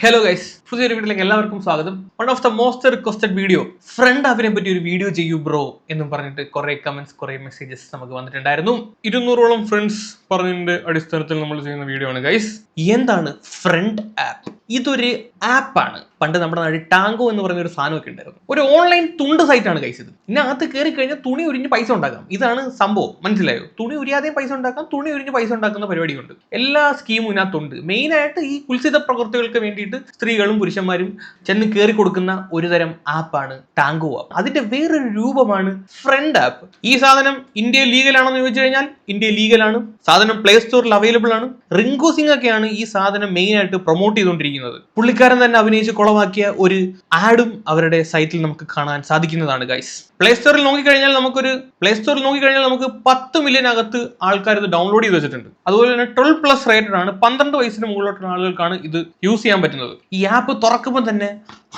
Hello guys പുതിയൊരു വീട്ടിലേക്ക് എല്ലാവർക്കും സ്വാഗതം. One of the most requested video friend അവനെ പറ്റി ഒരു വീഡിയോ ചെയ്യൂ ബ്രോ എന്നും പറഞ്ഞിട്ട് കുറെ കമന്റ്സ് കുറെ മെസ്സേജസ് നമുക്ക് വന്നിട്ടുണ്ടായിരുന്നു. ഇരുന്നൂറോളം ഫ്രണ്ട്സ് പറഞ്ഞതിന്റെ അടിസ്ഥാനത്തിൽ നമ്മൾ ചെയ്യുന്ന വീഡിയോ ആണ് ഗൈസ് എന്താണ് ഫ്രണ്ട് ആപ്പ് ഇതൊരു ആപ്പാണ്. പണ്ട് നമ്മുടെ നാട്ടിൽ ടാങ്കോ എന്ന് പറയുന്ന ഒരു സാധനമൊക്കെ ഉണ്ടായിരുന്നു. ഒരു ഓൺലൈൻ തുണ്ട് സൈറ്റാണ് കഴിച്ചത് ഇത്. അത് കയറി കഴിഞ്ഞാൽ തുണി ഉരിഞ്ഞ് പൈസ ഉണ്ടാക്കാം. ഇതാണ് സംഭവം. മനസ്സിലായോ? തുണി ഉരിയാതെയും പൈസ ഉണ്ടാക്കാം തുണി ഉരിഞ്ഞ് പൈസ ഉണ്ടാക്കുന്ന പരിപാടിയുണ്ട്. എല്ലാ സ്കീമും ഇതിനകത്തുണ്ട് മെയിനായിട്ട് ഈ കുൽസിത പ്രവൃത്തികൾക്ക് വേണ്ടിയിട്ട് സ്ത്രീകളും പുരുഷന്മാരും ചെന്ന് കയറി കൊടുക്കുന്ന ഒരു തരം ആപ്പാണ് ടാങ്കോ ആപ്പ് അതിന്റെ വേറൊരു രൂപമാണ് ഫ്രണ്ട് ആപ്പ് ഈ സാധനം ഇന്ത്യ ലീഗൽ ലീഗലാണെന്ന് ചോദിച്ചു കഴിഞ്ഞാൽ ലീഗൽ ആണ്. സാധനം പ്ലേ സ്റ്റോറിൽ അവൈലബിൾ ആണ്. റിങ്കോസിംഗ് ഒക്കെയാണ് ഈ സാധനം മെയിൻ ആയിട്ട് പ്രൊമോട്ട് ചെയ്തുകൊണ്ടിരിക്കുന്നത്. പുള്ളിക്കാരൻ തന്നെ അഭിനയിച്ച് കുളമാക്കിയ ഒരു ആഡും അവരുടെ സൈറ്റിൽ നമുക്ക് കാണാൻ സാധിക്കുന്നതാണ് ഗൈസ് പ്ലേ സ്റ്റോറിൽ നോക്കിക്കഴിഞ്ഞാൽ നമുക്കൊരു പ്ലേ സ്റ്റോറിൽ നോക്കിക്കഴിഞ്ഞാൽ നമുക്ക് പത്ത് മില്യൺ അകത്ത് ആൾക്കാർ ഇത് ഡൗൺലോഡ് ചെയ്ത് വെച്ചിട്ടുണ്ട്. അതുപോലെ തന്നെ ട്വൽവ് പ്ലസ് റേറ്റഡ് ആണ്. പന്ത്രണ്ട് വയസ്സിന് മുകളിലോട്ടുള്ള ആളുകൾക്കാണ് ഇത് യൂസ് ചെയ്യാൻ പറ്റുന്നത്. ഈ ആപ്പ് തുറക്കുമ്പോൾ തന്നെ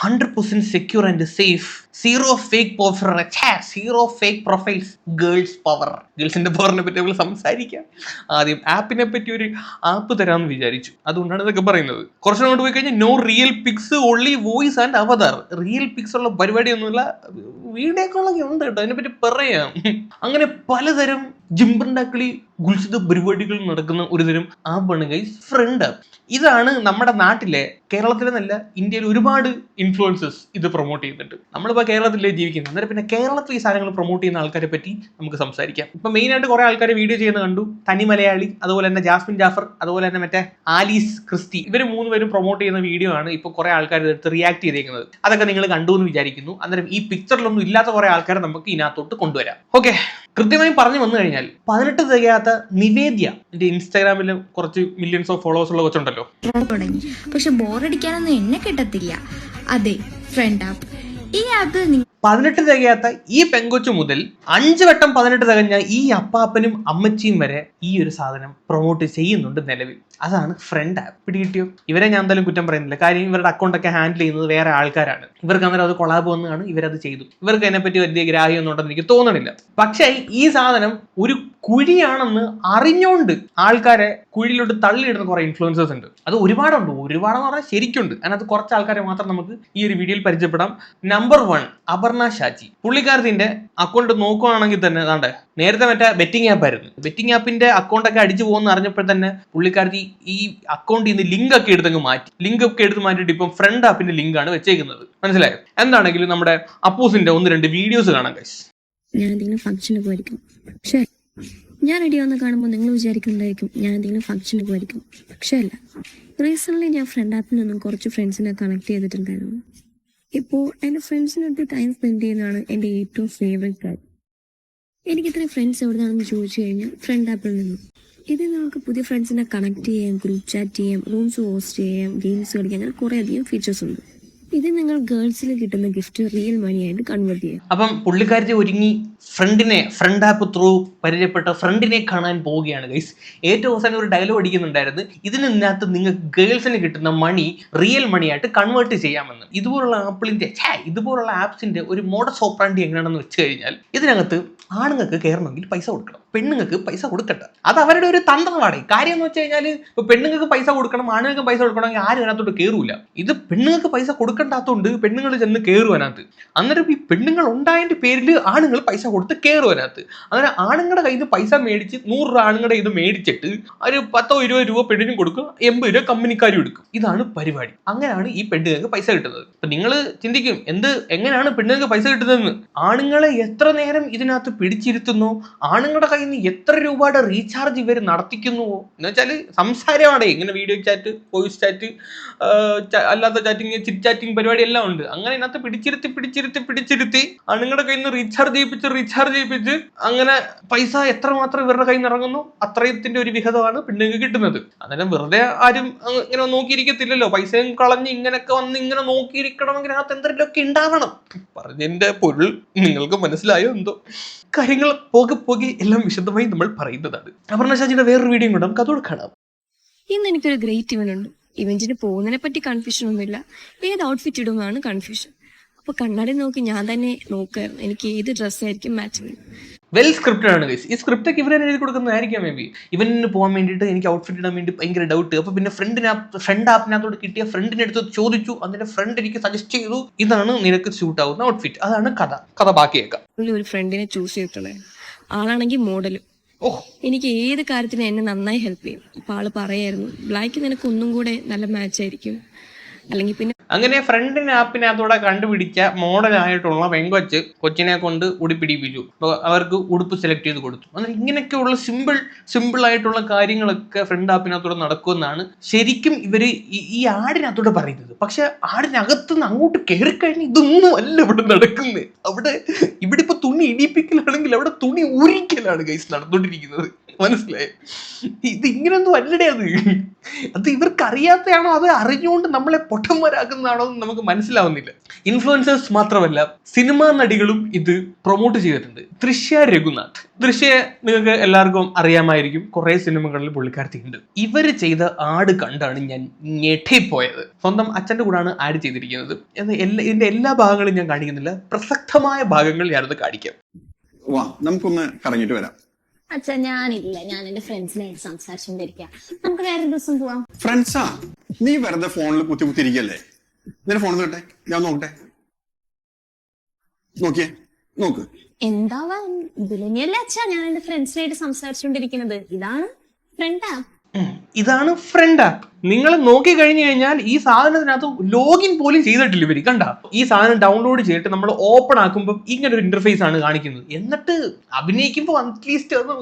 hundred percent secure and safe zero fake zero fake profiles girls power ഗേൾസിന്റെ പവറിനെ പറ്റി നമ്മൾ സംസാരിക്കാം. ആദ്യം ആപ്പിനെ പറ്റി ഒരു ആപ്പ് തരാമെന്ന് വിചാരിച്ചു. അതുകൊണ്ടാണ് ഇതൊക്കെ പറയുന്നത്. കുറച്ച് അങ്ങോട്ട് പോയി കഴിഞ്ഞാൽ no real pics only voice and avatar real pics ഉള്ള പരിപാടിയൊന്നുമില്ല. വീഡിയോ കോളൊക്കെ ഉണ്ട് കേട്ടോ അതിനെപ്പറ്റി പറയാം. അങ്ങനെ പലതരം ജിംബർണ്ടാക്കളി ഗുൽസിത പരിപാടികൾ നടക്കുന്ന ഒരു തരം ആപ്പാണ് ഗൈസ് ഫ്രണ്ട് ഇതാണ് നമ്മുടെ നാട്ടിലെ കേരളത്തിലെന്നല്ല ഇന്ത്യയിൽ ഒരുപാട് ഇൻഫ്ലുവൻസസ് ഇത് പ്രൊമോട്ട് ചെയ്യുന്നുണ്ട്. നമ്മളിപ്പോൾ കേരളത്തിലേ ജീവിക്കുന്നത്. അന്നേരം പിന്നെ കേരളത്തിൽ ഈ സാധനങ്ങൾ പ്രൊമോട്ട് ചെയ്യുന്ന ആൾക്കാരെ പറ്റി നമുക്ക് സംസാരിക്കാം. ഇപ്പൊ മെയിനായിട്ട് കുറേ ആൾക്കാർ വീഡിയോ ചെയ്യുന്ന കണ്ടു. തനി മലയാളി അതുപോലെ തന്നെ ജാസ്മിൻ ജാഫർ അതുപോലെ തന്നെ മറ്റേ ആലീസ് ക്രിസ്റ്റി. ഇവർ മൂന്നുപേരും പ്രൊമോട്ട് ചെയ്യുന്ന വീഡിയോ ആണ് ഇപ്പൊ കുറേ ആൾക്കാർ എടുത്ത് റിയാക്ട് ചെയ്തേക്കുന്നത്. അതൊക്കെ നിങ്ങൾ കണ്ടു എന്ന് വിചാരിക്കുന്നു. അന്നേരം ഈ പിക്ചറിലൊന്നും ഇല്ലാത്ത കുറേ ആൾക്കാരെ നമുക്ക് ഇതിനകത്തോട്ട് കൊണ്ടുവരാം. ഓക്കെ കൃത്യമായി പറഞ്ഞു വന്നു കഴിഞ്ഞാൽ പതിനെട്ട് തികയാത്ത നിവേദ്യ. എന്റെ ഇൻസ്റ്റാഗ്രാമിൽ കുറച്ച് മില്യൺസ് ഓഫ് ഫോളോവേഴ്സ് ഉള്ള കൊച്ചുണ്ടല്ലോ. തുടങ്ങി. പക്ഷെ ബോറടിക്കാനൊന്നും എന്നെ കിട്ടത്തില്ല. അതെ ഫ്രണ്ട് ആപ്പ് ഈ ആപ്പ് നിങ്ങൾ പതിനെട്ട് തികയാത്ത ഈ പെങ്കൊച്ചു മുതൽ അഞ്ച് വട്ടം പതിനെട്ട് തികഞ്ഞ ഈ അപ്പാപ്പനും അമ്മച്ചിയും വരെ ഈ ഒരു സാധനം പ്രൊമോട്ട് ചെയ്യുന്നുണ്ട് നിലവിൽ. അതാണ് ഫ്രണ്ട് ആപ്പ് പിടികിട്ടിയോ ഇവരെ ഞാൻ എന്തായാലും കുറ്റം പറയുന്നില്ല. കാര്യം ഇവരുടെ അക്കൗണ്ടൊക്കെ ഹാൻഡിൽ ചെയ്യുന്നത് വേറെ ആൾക്കാരാണ്. ഇവർക്ക് അന്നേരം അത് കൊളാബ് വന്നതാണ് ഇവരത് ചെയ്തു. ഇവർക്ക് അതിനെപ്പറ്റി വലിയ ഗ്രാഹ്യം ഉണ്ടെന്ന് എനിക്ക് തോന്നണില്ല. പക്ഷേ ഈ സാധനം ഒരു കുഴിയാണെന്ന് അറിഞ്ഞുകൊണ്ട് ആൾക്കാരെ കുഴിയിലോട്ട് തള്ളിയിടുന്ന കുറെ ഇൻഫ്ലുവൻസേഴ്സ് ഉണ്ട്. അത് ഒരുപാടുണ്ട്. ഒരുപാടെന്ന് പറഞ്ഞാൽ ശരിക്കുണ്ട്. അതിനകത്ത് കുറച്ച് ആൾക്കാരെ മാത്രം നമുക്ക് ഈ ഒരു വീഡിയോയിൽ പരിചയപ്പെടാം. Number one Aparna Shaji. പുള്ളിക്കാരത്തിന്റെ account നോക്കുകയാണെങ്കിൽ തന്നെ അതാണ്ട് നേരത്തെ മറ്റേ ബെറ്റിംഗ് ആപ്പ് ആയിരുന്നു. ബെറ്റിംഗ് ആപ്പിന്റെ അക്കൗണ്ട് ഒക്കെ അടിച്ചു പോകുന്ന അറിഞ്ഞപ്പോൾ തന്നെ പുള്ളിക്കാരത്തി ഈ അക്കൗണ്ടിൽ നിന്ന് ലിങ്ക് ഒക്കെ എടുത്തങ്ങ് മാറ്റി. ലിങ്ക് ഒക്കെ എടുത്ത് മാറ്റിയിട്ട് ഇപ്പം ഫ്രണ്ട് ആപ്പിന്റെ ലിങ്ക് ആണ് വെച്ചേക്കുന്നത്. മനസ്സിലായോ? എന്താണെങ്കിലും നമ്മുടെ അപ്പൂസിന്റെ ഒന്ന് രണ്ട് വീഡിയോസ് കാണാം കഴിച്ചു ഞാൻ എന്തെങ്കിലും ഞാൻ റെഡി വന്ന് കാണുമ്പോൾ നിങ്ങൾ വിചാരിക്കുന്നുണ്ടായിരിക്കും ഞാൻ എന്തെങ്കിലും ഫംഗ്ഷന് പോയിരിക്കും. പക്ഷേ അല്ല റീസെന്റ്ലി ഞാൻ ഫ്രണ്ട് ആപ്പിൽ നിന്നും കുറച്ച് ഫ്രണ്ട്സിനെ കണക്ട് ചെയ്തിട്ടുണ്ടായിരുന്നു. ഇപ്പോൾ എന്റെ ഫ്രണ്ട്സിനൊക്കെ ടൈം സ്പെൻഡ് ചെയ്യുന്നതാണ് എന്റെ ഏറ്റവും ഫേവറേറ്റ് കാര്യം. എനിക്ക് ഇത്രയും ഫ്രണ്ട്സ് എവിടെയാണെന്ന് ചോദിച്ചു കഴിഞ്ഞാൽ ഫ്രണ്ട് ആപ്പിൽ നിന്നും. ഇതിൽ നമുക്ക് പുതിയ ഫ്രണ്ട്സിനെ കണക്ട് ചെയ്യാം ഗ്രൂപ്പ് ചാറ്റ് ചെയ്യാം റൂംസ് ഹോസ്റ്റ് ചെയ്യാം ഗെയിംസ് കളിക്കാം അങ്ങനെ കുറേ അധികം ഫീച്ചേഴ്സ് ഉണ്ട്. ഇത് നിങ്ങൾ ഗേൾസിൽ കിട്ടുന്ന ഗിഫ്റ്റ് റിയൽ മണി ആയിട്ട് കൺവേർട്ട് ചെയ്യാം. അപ്പം പുള്ളിക്കാരത്തെ ഒരുങ്ങി ഫ്രണ്ടിനെ ഫ്രണ്ട് ആപ്പ് ത്രൂ പരിചയപ്പെട്ട ഫ്രണ്ടിനെ കാണാൻ പോവുകയാണ് ഗൈസ് ഏറ്റവും അവസാനം ഒരു ഡയലോഗ് അടിക്കുന്നുണ്ടായിരുന്നു. ഇതിനകത്ത് നിങ്ങൾക്ക് ഗേൾസിന് കിട്ടുന്ന മണി റിയൽ മണി ആയിട്ട് കൺവേർട്ട് ചെയ്യാമെന്ന്. ഇതുപോലുള്ള ആപ്പിളിന്റെ ഇതുപോലുള്ള ആപ്സിന്റെ ഒരു മോഡ സോപ്രാണ്ടി എങ്ങനെയാണെന്ന് വെച്ച് കഴിഞ്ഞാൽ ഇതിനകത്ത് ആണുങ്ങൾക്ക് കയറണമെങ്കിൽ പൈസ കൊടുക്കണം. പെണ്ണുങ്ങൾക്ക് പൈസ കൊടുക്കട്ടെ. അത് അവരുടെ ഒരു തന്ത്രമാണ്. കാര്യം എന്ന് വെച്ച് കഴിഞ്ഞാൽ ഇപ്പൊ പെണ്ണുങ്ങൾക്ക് പൈസ കൊടുക്കണം ആണുങ്ങൾക്ക് പൈസ കൊടുക്കണമെങ്കിൽ ആരും അതിനകത്തോട്ട് കയറൂല ഇത് പെണ്ണുങ്ങൾക്ക് പൈസ കൊടുക്കണ്ടാത്തതുകൊണ്ട് പെണ്ണുങ്ങൾ ചെന്ന് കയറും അന്നേരം ഈ പെണ്ണുങ്ങൾ ഉണ്ടായതിന്റെ പേരിൽ ആണുങ്ങൾ പൈസ കൊടുത്ത് കയറും അങ്ങനെ ആണുങ്ങളുടെ കയ്യിൽ നിന്ന് പൈസ മേടിച്ച് നൂറ് രൂപ ആണുങ്ങളുടെ ഇത് മേടിച്ചിട്ട് ഒരു പത്തോ ഇരുപത് രൂപ പെണ്ണിനും കൊടുക്കും എൺപത് രൂപ കമ്പനിക്കാരും എടുക്കും. ഇതാണ് പരിപാടി. അങ്ങനെയാണ് ഈ പെണ്ണുങ്ങൾക്ക് പൈസ കിട്ടുന്നത്. അപ്പൊ നിങ്ങൾ ചിന്തിക്കും എന്ത് എങ്ങനെയാണ് പെണ്ണുങ്ങൾക്ക് പൈസ കിട്ടുന്നതെന്ന്? ആണുങ്ങളെ എത്ര നേരം ഇതിനകത്ത് പിടിച്ചിരുത്തുന്നു? ആണുങ്ങളുടെ കയ്യിൽ എത്ര രൂപയുടെ റീചാർജ് ഇവർ നടത്തിക്കുന്നുവോ എന്ന് വെച്ചാൽ സംസാരമാണ്. ഇങ്ങനെ വീഡിയോ ചാറ്റ് വോയിസ് ചാറ്റ് അല്ലാത്ത ചാറ്റിങ് ചിറ്റ് ചാറ്റിങ് പരിപാടി എല്ലാം ഉണ്ട്. അങ്ങനെ ഇതിനകത്ത് പിടിച്ചിരുത്തി പിടിച്ചിരുത്തി പിടിച്ചിരുത്തി ആണുങ്ങളുടെ കയ്യിൽ നിന്ന് റീചാർജ് ചെയ്യിപ്പിച്ച് റീചാർജ് ചെയ്യിപ്പിച്ച് അങ്ങനെ പൈസ എത്രമാത്രം ഇവരുടെ കയ്യിൽ നിന്ന് ഇറങ്ങുന്നു? അത്രയത്തിന്റെ ഒരു വിഹിതമാണ് പെണ്ണുങ്ങൾക്ക് കിട്ടുന്നത്. അന്നേരം വെറുതെ ആരും ഇങ്ങനെ നോക്കിയിരിക്കത്തില്ലല്ലോ. പൈസയും കളഞ്ഞ് ഇങ്ങനെയൊക്കെ വന്ന് ഇങ്ങനെ നോക്കിയിരിക്കണമെങ്കിൽ അതിനകത്ത് എന്തെങ്കിലുമൊക്കെ ഉണ്ടാവണം. പറഞ്ഞതിന്റെ പൊരുൾ നിങ്ങൾക്ക് മനസ്സിലായോ എന്തോ? കാര്യങ്ങൾ പോകെ പോകെ എല്ലാം വിശദമായി നമ്മൾ പറയുന്നതാണ്. അപർണ ഷാജിയുടെ വേറൊരു വീഡിയോ കൂടെ നമുക്ക് അതോടെ കാണാം. ഇന്ന് എനിക്കൊരു ഗ്രേറ്റ് ഇവന്റ് ഉണ്ട്. ഇവന്റിന് പോകുന്നതിനെ പറ്റി കൺഫ്യൂഷൻ ഒന്നുമില്ല. ഏത് ഔട്ട്ഫിറ്റ് ഇടുമെന്നാണ് കൺഫ്യൂഷൻ അപ്പോൾ കണ്ണാടി നോക്കി ഞാൻ തന്നെ നോക്കായിരുന്നു. എനിക്ക് ഏത് ഡ്രസ്സായിരിക്കും മാച്ച് ചെയ്യും വെൽ സ്ക്രിപ്റ്റഡ് ആണ് ഗൈസ് ഈ സ്ക്രിപ്റ്റ് ഒക്കെ ഇവർ എഴുതി കൊടുക്കുന്നതായിരിക്കാം മേ ബി ഇവന് പോകാൻ വേണ്ടിയിട്ട് എനിക്ക് ഔട്ട്ഫിറ്റ് ഇടാൻ വേണ്ടി ഭയങ്കര ഡൗട്ട് അപ്പൊ പിന്നെ ഫ്രണ്ടിന് ഫ്രണ്ട് ആപ്പിനകത്തോട് കിട്ടിയ ഫ്രണ്ടിനെ അടുത്ത് ചോദിച്ചു. അതിന്റെ ഫ്രണ്ട് എനിക്ക് സജസ്റ്റ് ചെയ്തു. ഇതാണ് നിനക്ക് സ്യൂട്ട് ആവുന്ന ഔട്ട്ഫിറ്റ് അതാണ് കഥ. കഥ ബാക്കിയേക്കാം. ഒരു ഫ്രണ്ടിനെ ചൂസ് ചെയ്തിട്ടുള്ളത് ആളാണെങ്കിൽ മോഡലും ഓ എനിക്ക് ഏത് കാര്യത്തിനും എന്നെ നന്നായി ഹെൽപ്പ് ചെയ്യും. അപ്പൊ ആൾ പറയായിരുന്നു ബ്ലാക്ക് നിനക്ക് ഒന്നും കൂടെ നല്ല മാച്ച് ആയിരിക്കും. അല്ലെങ്കിൽ പിന്നെ അങ്ങനെ ഫ്രണ്ടിന് ആപ്പിനകത്തൂടെ കണ്ടുപിടിച്ച മോഡലായിട്ടുള്ള പെങ്കൊച്ച് കൊച്ചിനെ കൊണ്ട് ഉടുപ്പിടിപ്പിച്ചു. അവർക്ക് ഉടുപ്പ് സെലക്ട് ചെയ്ത് കൊടുത്തു. അങ്ങനെ ഇങ്ങനെയൊക്കെയുള്ള സിമ്പിൾ സിമ്പിൾ ആയിട്ടുള്ള കാര്യങ്ങളൊക്കെ ഫ്രണ്ട് ആപ്പിനകത്തൂടെ നടക്കുമെന്നാണ് ശരിക്കും ഇവർ ഈ ആടിനകത്തൂടെ പറയുന്നത്. പക്ഷെ ആടിനകത്തുനിന്ന് അങ്ങോട്ട് കയറി കഴിഞ്ഞ് ഇതൊന്നും അല്ല ഇവിടെ നടക്കുന്നത് അവിടെ ഇവിടെ ഇപ്പൊ തുണി ഇടിപ്പിക്കലാണെങ്കിൽ അവിടെ തുണി ഉരിക്കലാണ് ഗൈസ് നടന്നുകൊണ്ടിരിക്കുന്നത് മനസ്സിലായി? ഇത് ഇങ്ങനൊന്നും അല്ലടേ അത്. അത് ഇവർക്ക് അറിയാത്തയാണോ അത് അറിഞ്ഞുകൊണ്ട് നമ്മളെ പൊട്ടന്മാരാക്കുന്നതാണോ എന്ന് നമുക്ക് മനസ്സിലാവുന്നില്ല. ഇൻഫ്ലുവൻസേഴ്സ് മാത്രമല്ല സിനിമാ നടികളും ഇത് പ്രൊമോട്ട് ചെയ്തിട്ടുണ്ട്. ദൃശ്യ രഘുനാഥ്. ദൃശ്യ നിങ്ങൾക്ക് എല്ലാവർക്കും അറിയാമായിരിക്കും കുറെ സിനിമകളിൽ പുള്ളിക്കാരത്തിയുണ്ട്. ഇവർ ചെയ്ത ആട് കണ്ടാണ് ഞാൻ ഞെട്ടിപ്പോയത്. സ്വന്തം അച്ഛന്റെ കൂടാണ് ആഡ് ചെയ്തിരിക്കുന്നത്. എന്ന് എല്ലാ ഇതിന്റെ എല്ലാ ഭാഗങ്ങളും ഞാൻ കാണിക്കുന്നില്ല. പ്രസക്തമായ ഭാഗങ്ങൾ ഞാനത് കാണിക്കാം. വാ നമുക്കൊന്ന് കറങ്ങിട്ട് വരാം. അച്ഛാ ഞാനില്ല. ഞാൻ എന്റെ ഫ്രണ്ട്സിനായിട്ട് സംസാരിച്ചുകൊണ്ടിരിക്കുക നമുക്ക് വേറെ ദിവസം പോവാം. ഫ്രണ്ട്സാ നീ വെറുതെ ഫോണിൽ കുത്തി കുത്തിരിക്കല്ലേ നിന്റെ ഫോൺ നോട്ടെ ഞാൻ നോക്കട്ടെ. നോക്കിയേ. നോക്ക്. എന്താവാ? ഇതിലെ അച്ഛാ ഞാൻ എന്റെ ഫ്രണ്ട്സിനായിട്ട് സംസാരിച്ചുകൊണ്ടിരിക്കുന്നത്. ഇതാണ് ഫ്രണ്ടാ. ഇതാണ് ഫ്രണ്ട് ആപ്പ് നിങ്ങൾ നോക്കി കഴിഞ്ഞു കഴിഞ്ഞാൽ ഈ സാധനത്തിനകത്ത് ലോഗിൻ പോലും ചെയ്തിട്ടില്ല ഇവർ. കണ്ട? ഈ സാധനം ഡൗൺലോഡ് ചെയ്തിട്ട് നമ്മൾ ഓപ്പൺ ആക്കുമ്പോൾ ഇങ്ങനെ ഒരു ഇന്റർഫേസ് ആണ് കാണിക്കുന്നത്. എന്നിട്ട് അഭിനയിക്കുമ്പോൾ അറ്റ്ലീസ്റ്റ് ഒന്ന്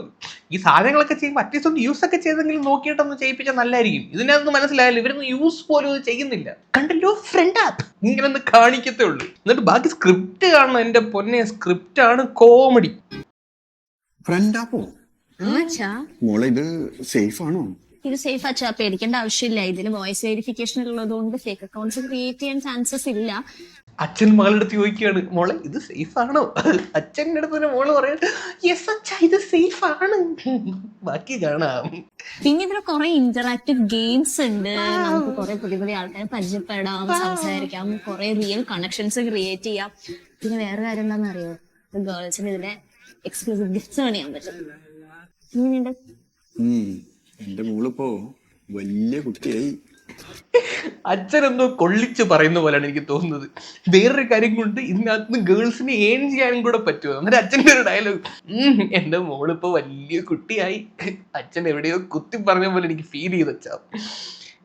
ഈ സാധനങ്ങളൊക്കെ ചെയ്യുമ്പോൾ അറ്റ്ലീസ്റ്റ് ഒന്ന് യൂസ് ഒക്കെ ചെയ്തെങ്കിലും നോക്കിയിട്ടൊന്ന് ചെയ്യിപ്പിച്ചാൽ നല്ലതായിരിക്കും ഇതിനകത്ത് മനസ്സിലായാലും ഇവരൊന്നും യൂസ് പോലും ചെയ്യുന്നില്ല. കണ്ടല്ലോ ഫ്രണ്ട് ആപ്പ് ഇങ്ങനെ ഒന്ന് കാണിക്കത്തേ ഉള്ളൂ. എന്നിട്ട് ബാക്കി സ്ക്രിപ്റ്റ് കാണണം. എന്റെ പൊന്നെ സ്ക്രിപ്റ്റ് ആണ് കോമഡി ഫ്രണ്ട് പോ അച്ഛാ മോളെ ഇത് സേഫ് ആണോ ഇത് സേഫ് അച്ഛാ പേടിക്കേണ്ട ആവശ്യമില്ല. ഇതിന് വോയിസ് വെരിഫിക്കേഷൻ ഉള്ളത് കൊണ്ട് ഫേക്ക് അക്കൗണ്ട്സ് ക്രിയേറ്റ് ചെയ്യാൻ ചാൻസസ് ഇല്ല. അച്ഛൻ മകളുടെ ചോദിക്കുകയാണ് മോളെ ഇത് സേഫ് ആണോ അച്ഛന്റെ അടുത്ത് തന്നെ മോൾ പറയാൻ യെസ് അച്ഛ ഇത് സേഫ് ആണ് ബാക്കി കാണാം. പിന്നെ ഇതിൽ കുറെ ഇന്ററാക്റ്റീവ് ഗെയിംസ് ഉണ്ട്. നമുക്ക് കുറെ പുതിയ പുതിയ ആൾക്കാരെ പരിചയപ്പെടാം സംസാരിക്കാം കുറെ റിയൽ കണക്ഷൻസ് ക്രിയേറ്റ് ചെയ്യാം. പിന്നെ വേറെ കാര്യം എന്താണെന്ന് അറിയോ? ഗേൾസിന് ഇതിലെ എക്സ്ക്ലൂസീവ് ഗിഫ്റ്റ്സ് ചെയ്യാൻ പറ്റും. എന്റെ മോളിപ്പോ വലിയ കുട്ടിയായി. അച്ഛൻ എന്തോ കൊള്ളിച്ച് പറയുന്ന പോലെയാണ് എനിക്ക് തോന്നുന്നത്. വേറൊരു കാര്യം കൊണ്ട് ഇതിനകത്ത് ഗേൾസിനെ ഏൺ ചെയ്യാനും കൂടെ പറ്റുമോ? എന്നിട്ട് അച്ഛന്റെ ഒരു ഡയലോഗ് എന്റെ മോളിപ്പോ വലിയ കുട്ടിയായി. അച്ഛൻ എവിടെയോ കുത്തി പറഞ്ഞ പോലെ എനിക്ക് ഫീൽ ചെയ്ത് അച്ഛാ.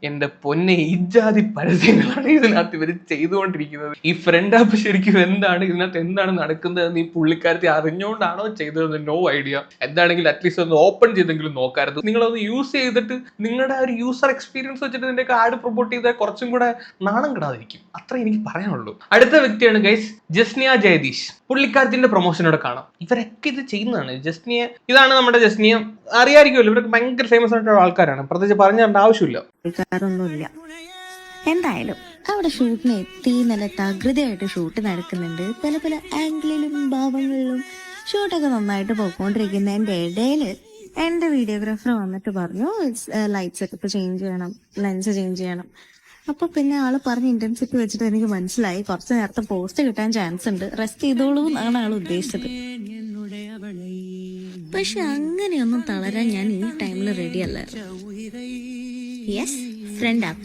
എന്റെ പൊന്നെ ഇജാതി പരസ്യങ്ങളാണ് ഇതിനകത്ത് ഇവർ ചെയ്തുകൊണ്ടിരിക്കുന്നത്. ഈ ഫ്രണ്ട് ആപ്പ് ശരിക്കും എന്താണ്? ഇതിനകത്ത് എന്താണ് നടക്കുന്നത്? ഈ പുള്ളിക്കാരത്തെ അറിഞ്ഞുകൊണ്ടാണോ ചെയ്തതെന്ന് നോ ഐഡിയ എന്താണെങ്കിൽ അറ്റ്ലീസ്റ്റ് ഒന്ന് ഓപ്പൺ ചെയ്തെങ്കിലും നോക്കാറുണ്ട് നിങ്ങളൊന്ന് യൂസ് ചെയ്തിട്ട് നിങ്ങളുടെ ഒരു യൂസർ എക്സ്പീരിയൻസ് വെച്ചിട്ട് ഇതിന്റെ കാർഡ് പ്രൊമോട്ട് ചെയ്താൽ കുറച്ചും കൂടെ നാണം കിടാതിരിക്കും. അത്ര എനിക്ക് പറയാനുള്ളൂ. അടുത്ത വ്യക്തിയാണ് ഗൈസ് ജസ്നിയ ജയദീഷ് പുള്ളിക്കാരത്തിന്റെ പ്രൊമോഷനോടെ കാണാം. ഇവരൊക്കെ ഇത് ചെയ്യുന്നതാണ്. ജസ്നിയ ഇതാണ് നമ്മുടെ ജസ്നിയ അറിയായിരിക്കുമല്ലോ. ഇവരൊക്കെ ഭയങ്കര ഫേമസ് ആയിട്ടുള്ള ആൾക്കാരാണ്. പ്രത്യേകിച്ച് പറഞ്ഞു തരേണ്ട ആവശ്യമില്ല. ആൾക്കാരൊന്നുമില്ല. എന്തായാലും അവിടെ ഷൂട്ടിന് എത്തി നല്ല തകൃതിയായിട്ട് ഷൂട്ട് നടക്കുന്നുണ്ട്. പല പല ആംഗിളിലും ഭാവങ്ങളിലും ഷൂട്ടൊക്കെ നന്നായിട്ട് പോയിക്കൊണ്ടിരിക്കുന്നതിന്റെ ഇടയിൽ എന്റെ വീഡിയോഗ്രാഫർ വന്നിട്ട് പറഞ്ഞു ലൈറ്റ്സ് ഒക്കെ ഇപ്പൊ ചേഞ്ച് ചെയ്യണം. ലെൻസ് ചേഞ്ച് ചെയ്യണം. അപ്പോൾ പിന്നെ ആൾ പറഞ്ഞ ഇന്റൻസിറ്റി വെച്ചിട്ട് എനിക്ക് മനസ്സിലായി. കുറച്ച് നേരത്തെ പോസ്റ്റ് കിട്ടാൻ ചാൻസ് ഉണ്ട്. റെസ്റ്റ് ചെയ്തോളൂ എന്നാണ് ആൾ ഉദ്ദേശിച്ചത്. പക്ഷെ അങ്ങനെയൊന്നും തളരാൻ ഞാൻ ഈ ടൈമിൽ റെഡി അല്ലായിരുന്നു. Yes friend app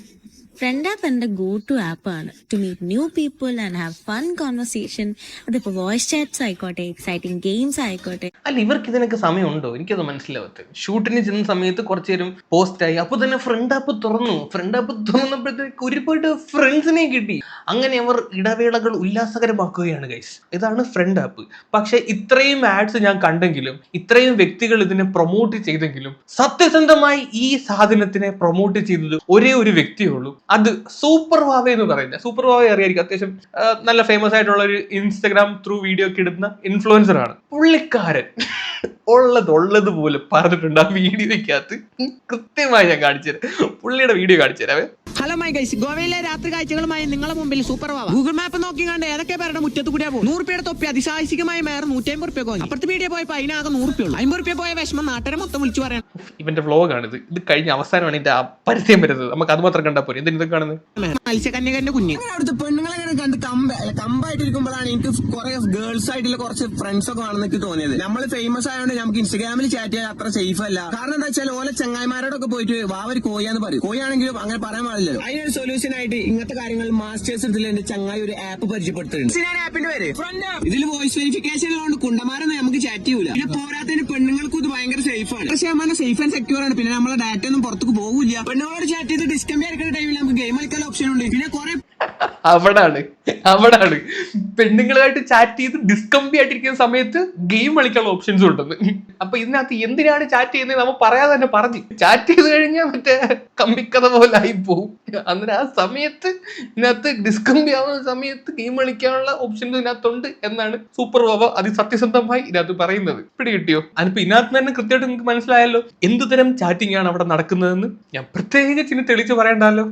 friend app എന്റെ ഗോ ടു ആപ്പാണ് to meet new people and have fun conversation അതിപ്പോൾ വോയിസ് ചാറ്റ്സ് ആയിക്കോട്ടെ എക്സൈറ്റിംഗ് ഗെയിംസ് ആയിക്കോട്ടെ. അല്ല ഇവർക്ക് ഇതിനൊക്കെ സമയമുണ്ടോ? എനിക്കത് മനസ്സിലാവത്തെ ഷൂട്ടിന് ചെന്ന സമയത്ത് കുറച്ചു നേരം പോസ്റ്റ് ആയി. അപ്പൊ തന്നെ ഫ്രണ്ട് ആപ്പ് തുറന്നു. ഫ്രണ്ട് ആപ്പ് തുറന്നപ്പോഴത്തേക്ക് ഒരുപാട് ഫ്രണ്ട്സിനെ കിട്ടി. അങ്ങനെ അവർ ഇടവേളകൾ ഉല്ലാസകരമാക്കുകയാണ് ഗൈസ് ഇതാണ് ഫ്രണ്ട് ആപ്പ് പക്ഷെ ഇത്രയും ആഡ്സ് ഞാൻ കണ്ടെങ്കിലും ഇത്രയും വ്യക്തികൾ ഇതിനെ പ്രൊമോട്ട് ചെയ്തെങ്കിലും സത്യസന്ധമായി ഈ സാധനത്തിനെ പ്രൊമോട്ട് ചെയ്തത് ഒരേ ഒരു വ്യക്തിയേ ഉള്ളൂ. അത് സൂപ്പർ വാവ എന്ന് പറയുന്നത്. സൂപ്പർ വാവ അറിയായിരിക്കും. അത്യാവശ്യം നല്ല ഫേമസ് ആയിട്ടുള്ള ഒരു ഇൻസ്റ്റഗ്രാം ത്രൂ വീഡിയോ ഒക്കെ ഇടുന്ന ഇൻഫ്ലുവൻസർ ആണ്. പുള്ളിക്കാരൻ. ഉള്ളത് ഉള്ളത് പോലെ പറഞ്ഞിട്ടുണ്ട് ആ വീഡിയോയ്ക്കകത്ത്. കൃത്യമായി ഞാൻ കാണിച്ചു തരാം. പുള്ളിയുടെ വീഡിയോ കാണിച്ചു തരാവേ ഹലോ മൈ ഗൈസ് ഗോവയിലെ രാത്രി കാഴ്ചകളുമായി നിങ്ങളെ മുമ്പിൽ സൂപ്പർ വാവ. ഗൂഗിൾ മാപ്പ് നോക്കി കണ്ട് ഏതൊക്കെ പേരുടെ മുറ്റത്ത് കൂടിയാ പോകും നൂറ് രൂപയുടെ തൊപ്പി അതിസാഹസികമായി മേറെ നൂറ്റമ്പത് റുപ്യ കോങ്ങി അപ്പുറത്ത് വീഡിയോ പോയപ്പോ അതിനാകെ നൂറ് റുപ്യ ഉള്ളൂ. അമ്പത് റുപ്യ പോയ വിഷമം നാട്ടുകാരെ മൊത്തം വിളിച്ചു പറയാൻ ഇവന്റെ വ്ലോഗാണ് ഇത് കഴിഞ്ഞ അവസാനമാണ് ഇതിന്റെ പരിചയം പരസ്യം വരുന്നത്. നമുക്ക് അത് മാത്രം കണ്ടാൽ പോരെ. എന്തിനാ ഇത് കാണുന്നത്? മത്സ്യകന്യകന്റെ കുഞ്ഞ്. അവിടുത്തെ പെണ്ണുങ്ങളെ ഇങ്ങനെ കണ്ട് കമ്പ കമ്പായിട്ടിരിക്കുമ്പോഴാണ് എനിക്ക് കുറെ ഗേൾസ് ആയിട്ടുള്ള കുറച്ച് ഫ്രണ്ട്സ് ഒക്കെ ആണെന്ന് എനിക്ക് തോന്നിയത്. നമ്മൾ ഫേമസ് ആയതുകൊണ്ട് നമുക്ക് ഇൻസ്റ്റാഗ്രാമിൽ ചാറ്റ് ചെയ്യാൻ അത്ര സേഫ് അല്ല. കാരണം എന്താ വെച്ചാൽ ഓല ചങ്ങായിമാരോടൊക്കെ പോയിട്ട് വാ ഒരു കോയാന്ന് പറയും. കോയാണെങ്കിലും അങ്ങനെ പറയാൻ പാടില്ലല്ലോ. അതിനൊരു സൊല്യൂഷൻ ആയിട്ട് ഇങ്ങനത്തെ കാര്യങ്ങൾ മാസ്റ്റേഴ്സ് ഇതിൽ എന്റെ ചങ്ങായി ഒരു ആപ്പ് പരിചയപ്പെടുത്തിട്ടുണ്ട് ആപ്പിന്റെ പേര്? ഇതിൽ വോയിസ് വെരിഫിക്കേഷൻ ഉള്ളതുകൊണ്ട് കുണ്ടമാരൊന്നും നമുക്ക് ചാറ്റ് ചെയ്യൂല. പിന്നെ പോരാത്തതിന് പെണ്ണുങ്ങൾക്കും ഇത് ഭയങ്കര സേഫ് ആണ്. പക്ഷേ നമ്മൾ സേഫ് ആൻഡ് സെക്യൂർ ആണ്. പിന്നെ നമ്മളെ ഡാറ്റ ഒന്നും പുറത്തേക്ക് പോകില്ല. പെണ്ണുങ്ങളോട് ചാറ്റ് ചെയ്ത് ഡിസ്കമ്പി ആയിരിക്കുന്ന ടൈമിൽ നമുക്ക് ഗെയിം കളിക്കാൻ ഓപ്ഷൻ ഉണ്ട്. പിന്നെ കുറെ അവിടാണ് അവിടാണ്. പെണ്ണുങ്ങളുമായിട്ട് ചാറ്റ് ചെയ്ത് ഡിസ്കംബി ആയിട്ടിരിക്കുന്ന സമയത്ത് ഗെയിം കളിക്കാനുള്ള ഓപ്ഷൻസ് ഉണ്ടെന്ന്. അപ്പൊ ഇതിനകത്ത് എന്തിനാണ് ചാറ്റ് ചെയ്യുന്നത് നമ്മൾ പറയാതെ തന്നെ പറഞ്ഞു. ചാറ്റ് ചെയ്ത് കഴിഞ്ഞാൽ മറ്റേ കമ്പിക്കഥ പോലെ ആയി പോകും അന്നേരം ആ സമയത്ത് ഇതിനകത്ത് ഡിസ്കംബി ആവുന്ന സമയത്ത് ഗെയിം കളിക്കാനുള്ള ഓപ്ഷൻസ് ഇതിനകത്തുണ്ട് എന്നാണ് സൂപ്പർ ബാബ അതിസത്യസന്ധമായി ഇതിനകത്ത് പറയുന്നത്. പിടി കിട്ടിയോ അതിപ്പോ ഇതിനകത്ത് തന്നെ കൃത്യമായിട്ട് നിങ്ങൾക്ക് മനസ്സിലായല്ലോ. എന്ത് തരം ചാറ്റിംഗ് ആണ് അവിടെ നടക്കുന്നതെന്ന്. ഞാൻ പ്രത്യേകിച്ച് ഇനി തെളിച്ച് പറയണ്ടല്ലോ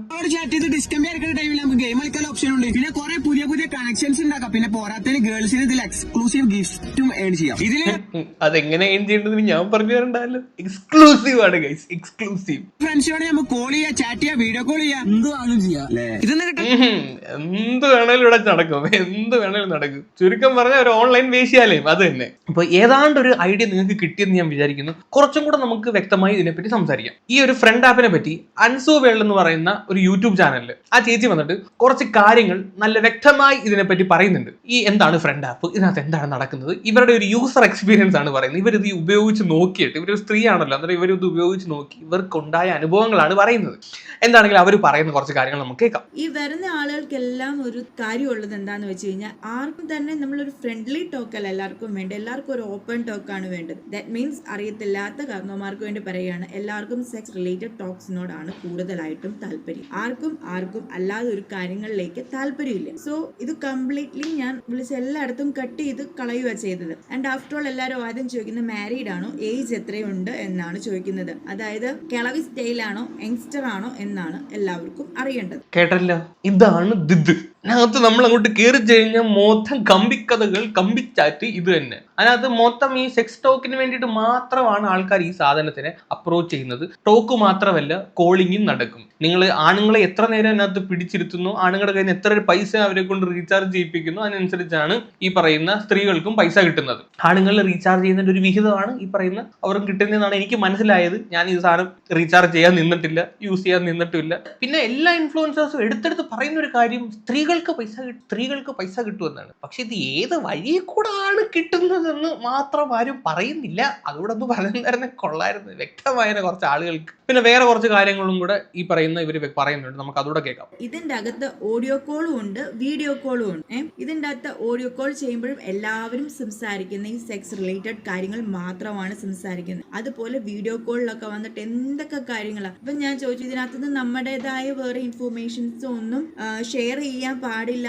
ഡിസ്കമ്പി ആയിരിക്കുന്ന ടൈമിൽ നമുക്ക് ഗെയിം കളിക്കാൻ ഓപ്ഷൻ ഉണ്ട്. പിന്നെ കുറെ പുതിയ പുതിയ കണക്ഷൻസ് ഉണ്ടാക്കാം. പിന്നെ പോരാത്തതിന് ഗേൾസിന് ഇതിൽ എക്സ്ക്ലൂസീവ് ഗിഫ്റ്റും ഏൺ ചെയ്യാം. ഇതിൽ ഉം, അതെങ്ങനെ ഏൺ ചെയ്യേണ്ടതെന്ന് ഞാൻ പറഞ്ഞു തരണ്ടല്ലോ എക്സ്ക്ലൂസീവ് ആണ് ഗൈസ് എക്സ്ക്ലൂസീവ് ഫ്രണ്ട്സിനോട് നമുക്ക് കോൾ ചെയ്യാ ചാറ്റ് ചെയ്യാ വീഡിയോ കോൾ ചെയ്യാ. എന്ത് വേണം ചെയ്യാം ഇതെന്ന് കിട്ടും ഉം. എന്ത് വേണേലും ഇവിടെ നടക്കും. എന്ത് വേണേലും നടക്കും. ചുരുക്കം പറഞ്ഞാൽ ഒരു ഓൺലൈൻ വേശ്യാലയം അത് തന്നെ. അപ്പൊ ഏതാണ്ട് ഒരു ഐഡിയ നിങ്ങൾക്ക് കിട്ടിയെന്ന് ഞാൻ വിചാരിക്കുന്നു. കുറച്ചും കൂടെ നമുക്ക് വ്യക്തമായി ഇതിനെപ്പറ്റി സംസാരിക്കാം. ഈ ഒരു ഫ്രണ്ട് ആപ്പിനെ പറ്റി അൻസു വേൾഡ് എന്ന് പറയുന്ന ഒരു യൂട്യൂബ് ചാനലിൽ ആ ചേച്ചി വന്നിട്ട് കുറച്ച് കാര്യങ്ങൾ നല്ല വ്യക്തമായി ഇതിനെപ്പറ്റി പറയുന്നുണ്ട്. ഈ എന്താണ് ഫ്രണ്ട് ആപ്പ് ഇതിനകത്ത് എന്താണ് നടക്കുന്നത്? ഇവരുടെ ഒരു യൂസർ എക്സ്പീരിയൻസ് ആണ് പറയുന്നത്. ഇവരിത് ഉപയോഗിച്ച് നോക്കിയിട്ട് ഇവരൊരു സ്ത്രീ ആണല്ലോ അന്നേരം ഇവരിത് ഉപയോഗിച്ച് നോക്കി ഇവർക്കുണ്ടായ അനുഭവങ്ങളാണ് പറയുന്നത്. എന്താണെങ്കിലും അവർ പറയുന്ന കുറച്ച് കാര്യങ്ങൾ നമുക്ക് കേൾക്കാം. ഈ വരുന്ന ആളുകൾക്കെല്ലാം ഒരു കാര്യമുള്ളത് എന്താന്ന് വെച്ച് കഴിഞ്ഞാൽ ആർക്കും തന്നെ നമ്മളൊരു ഫ്രണ്ട്ലി ടോക്ക് അല്ല എല്ലാവർക്കും വേണ്ട എല്ലാവർക്കും ഒരു ഓപ്പൺ ടോക്ക് ആണ് വേണ്ടത്. ദാറ്റ് മീൻസ് അറിയത്തില്ലാത്ത കാരണവന്മാർക്ക് വേണ്ടി പറയുകയാണ്. എല്ലാവർക്കും സെക്സ് റിലേറ്റഡ് ടോക്സിനോടാണ് കൂടുതലായിട്ടും താല്പര്യം. ആർക്കും ആർക്കും അല്ലാതെ ഒരു കാര്യങ്ങളിലേക്ക് താല്പര്യമില്ല. സോ ഇത് കംപ്ലീറ്റ്ലി ഞാൻ വിളിച്ച് എല്ലായിടത്തും കട്ട് ചെയ്ത് കളയുക ചെയ്തത്. ആൻഡ് ആഫ്റ്റർ ഓൾ എല്ലാവരും ആദ്യം ചോദിക്കുന്നത് മാരീഡ് ആണോ? ഏജ് എത്രയുണ്ട്? എന്നാണ് ചോദിക്കുന്നത്. അതായത് കിളവി സ്റ്റൈലാണോ യങ്സ്റ്റർ ആണോ എന്നാണ് എല്ലാവർക്കും അറിയേണ്ടത്. കേട്ടല്ലോ? ഇതാണ് ദിദ്. അതിനകത്ത് നമ്മൾ അങ്ങോട്ട് കയറി കഴിഞ്ഞാൽ മൊത്തം കമ്പിക്കഥകൾ കമ്പിച്ചാറ്റ് ഇത് തന്നെ. അതിനകത്ത് മൊത്തം ഈ സെക്സ് ടോക്കിന് വേണ്ടിയിട്ട് മാത്രമാണ് ആൾക്കാർ ഈ സാധനത്തിനെ അപ്രോച്ച് ചെയ്യുന്നത്. ടോക്ക് മാത്രമല്ല കോളിങ്ങും നടക്കും. നിങ്ങൾ ആണുങ്ങളെ എത്ര നേരം അതിനകത്ത് പിടിച്ചിരുത്തുന്നു ആണുങ്ങളുടെ കയ്യിൽ എത്ര പൈസ അവരെ കൊണ്ട് റീചാർജ് ചെയ്യിപ്പിക്കുന്നു അതിനനുസരിച്ചാണ് ഈ പറയുന്ന സ്ത്രീകൾക്കും പൈസ കിട്ടുന്നത്. ആണുങ്ങൾ റീചാർജ് ചെയ്യുന്നതിന്റെ ഒരു വിഹിതമാണ് ഈ പറയുന്ന അവർക്ക് കിട്ടുന്നതെന്നാണ് എനിക്ക് മനസ്സിലായത്. ഞാൻ ഈ സാധനം റീചാർജ് ചെയ്യാൻ നിന്നിട്ടില്ല യൂസ് ചെയ്യാൻ നിന്നിട്ടില്ല. പിന്നെ എല്ലാ ഇൻഫ്ലുവൻസേഴ്സും എടുത്തെടുത്ത് പറയുന്ന ഒരു കാര്യം സ്ത്രീകൾക്ക് പൈസ സ്ത്രീകൾക്ക് പൈസ കിട്ടുമെന്നാണ്. പക്ഷെ ഇത് ഏത് വഴിയിൽ കൂടെ ആണ് കിട്ടുന്നതെന്ന് മാത്രം ആരും പറയുന്നില്ല. അതുകൂടെ ഒന്ന് പറഞ്ഞു തരുന്ന കൊള്ളായിരുന്നു. വ്യക്തമായ കുറച്ച് ആളുകൾക്ക്. പിന്നെ വേറെ കുറച്ച് കാര്യങ്ങളും കൂടെ ഈ പറയുന്ന ഇവർ പറയുന്നുണ്ട്. നമുക്ക് അതുകൂടെ കേൾക്കാം. ഇതിന്റെ അകത്ത് ഓഡിയോ കോളും ഉണ്ട് വീഡിയോ കോളും ഉണ്ട്. ഇതിന്റെ അകത്ത് ഓഡിയോ കോൾ ചെയ്യുമ്പോഴും എല്ലാവരും സംസാരിക്കുന്ന ഈ സെക്സ് റിലേറ്റഡ് കാര്യങ്ങൾ മാത്രമാണ് സംസാരിക്കുന്നത്. അതുപോലെ വീഡിയോ കോളിലൊക്കെ വന്നിട്ട് എന്തൊക്കെ കാര്യങ്ങളാണ് അപ്പൊ ഞാൻ ചോദിച്ചു ഇതിനകത്തുനിന്ന് നമ്മുടേതായ വേറെ ഇൻഫോർമേഷൻസ് ഒന്നും ഷെയർ ചെയ്യാൻ പാടില്ല